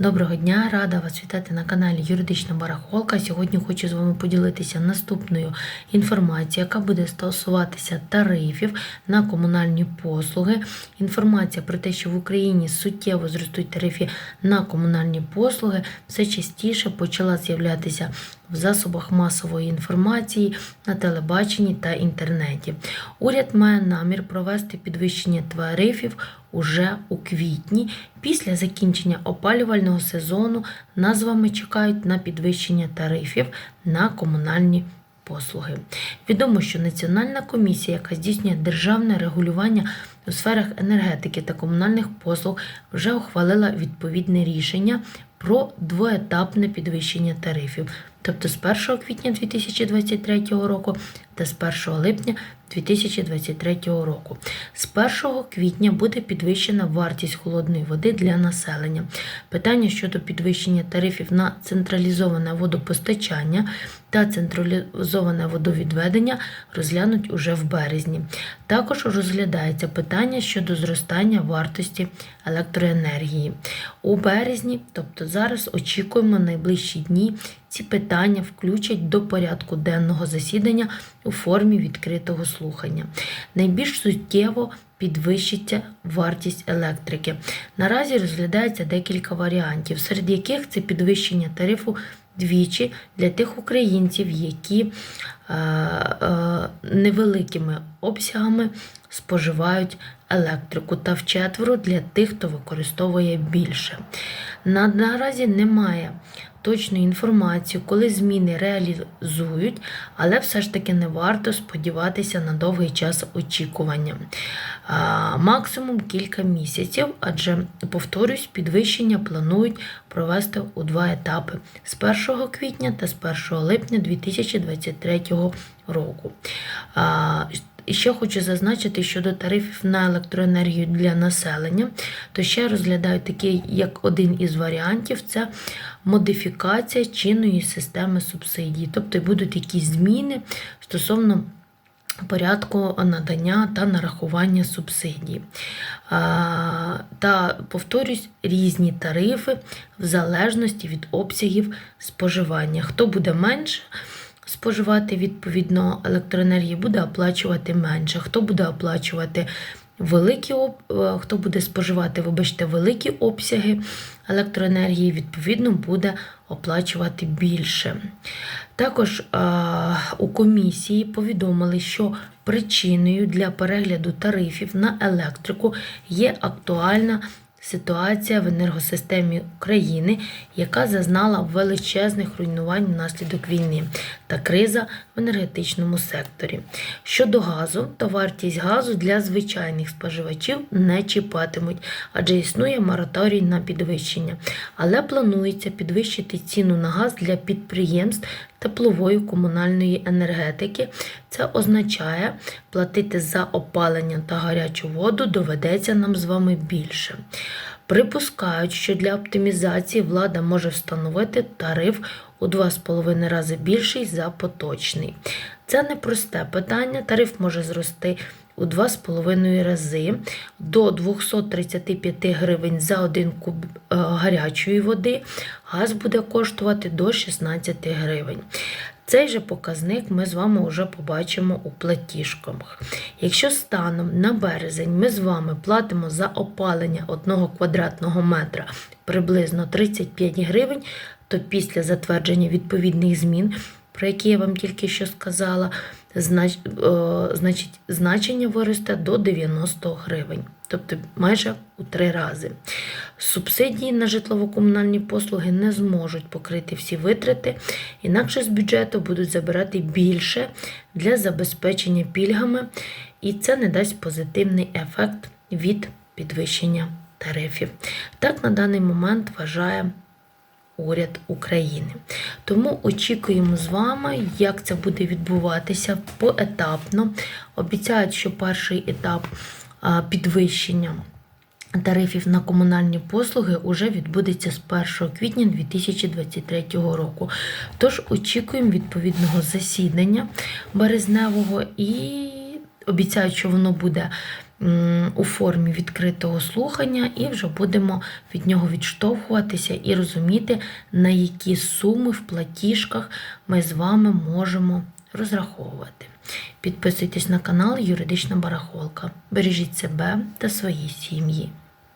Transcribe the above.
Доброго дня, рада вас вітати на каналі Юридична Барахолка. Сьогодні хочу з вами поділитися наступною інформацією, яка буде стосуватися тарифів на комунальні послуги. Інформація про те, що в Україні суттєво зростуть тарифи на комунальні послуги, все частіше почала з'являтися в засобах масової інформації на телебаченні та інтернеті. Уряд має намір провести підвищення тарифів уже у квітні. Після закінчення опалювального сезону нас з вами чекають на підвищення тарифів на комунальні послуги. Відомо, що Національна комісія, яка здійснює державне регулювання у сферах енергетики та комунальних послуг, вже ухвалила відповідне рішення про двоетапне підвищення тарифів, тобто з 1 квітня 2023 року та з 1 липня 2023 року. З 1 квітня буде підвищена вартість холодної води для населення. Питання щодо підвищення тарифів на централізоване водопостачання та централізоване водовідведення розглянуть уже в березні. Також розглядається питання щодо зростання вартості електроенергії. У березні, тобто зараз очікуємо найближчі дні, ці питання включать до порядку денного засідання у формі відкритого слухання. Найбільш суттєво підвищиться вартість електрики. Наразі розглядається декілька варіантів, серед яких це підвищення тарифу двічі для тих українців, які невеликими обсягами споживають електрику, та вчетверо для тих, хто використовує більше. На, наразі немає точної інформації, коли зміни реалізують, але все ж таки не варто сподіватися на довгий час очікування. А, максимум кілька місяців, адже, повторюсь, підвищення планують провести у два етапи з 1 квітня та з 1 липня 2023 року. А, і ще хочу зазначити щодо тарифів на електроенергію для населення, то ще розглядають такий як один із варіантів це модифікація чинної системи субсидій. Тобто будуть якісь зміни стосовно порядку надання та нарахування субсидій. Та, повторюсь, різні тарифи в залежності від обсягів споживання. Хто буде менше, споживати відповідно електроенергії, буде оплачувати менше. Хто буде оплачувати великі е, хто буде споживати, вибачте, великі обсяги електроенергії, відповідно, буде оплачувати більше. Також а, у комісії повідомили, що причиною для перегляду тарифів на електрику є актуальна ситуація в енергосистемі України, яка зазнала величезних руйнувань внаслідок війни та криза в енергетичному секторі. Щодо газу, то вартість газу для звичайних споживачів не чіпатимуть, адже існує мораторій на підвищення. Але планується підвищити ціну на газ для підприємств теплової комунальної енергетики. Це означає, платити за опалення та гарячу воду доведеться нам з вами більше. Припускають, що для оптимізації влада може встановити тариф у 2,5 рази більший за поточний. Це непросте питання. Тариф може зрости у 2,5 рази до 235 гривень за 1 куб е, гарячої води. Газ буде коштувати до 16 гривень. Цей же показник ми з вами вже побачимо у платіжках. Якщо станом на березень ми з вами платимо за опалення 1 квадратного метра приблизно 35 гривень, то після затвердження відповідних змін, про які я вам тільки що сказала, знач, е, значить, значення виросте до 90 гривень, тобто майже у три рази. Субсидії на житлово-комунальні послуги не зможуть покрити всі витрати, інакше з бюджету будуть забирати більше для забезпечення пільгами, і це не дасть позитивний ефект від підвищення тарифів. Так на даний момент вважає уряд України. Тому очікуємо з вами, як це буде відбуватися поетапно. Обіцяють, що перший етап підвищення тарифів на комунальні послуги уже відбудеться з 1 квітня 2023 року. Тож очікуємо відповідного засідання березневого і обіцяють, що воно буде у формі відкритого слухання, і вже будемо від нього відштовхуватися і розуміти, на які суми в платіжках ми з вами можемо розраховувати. Підписуйтесь на канал Юридична Барахолка. Бережіть себе та свої сім'ї.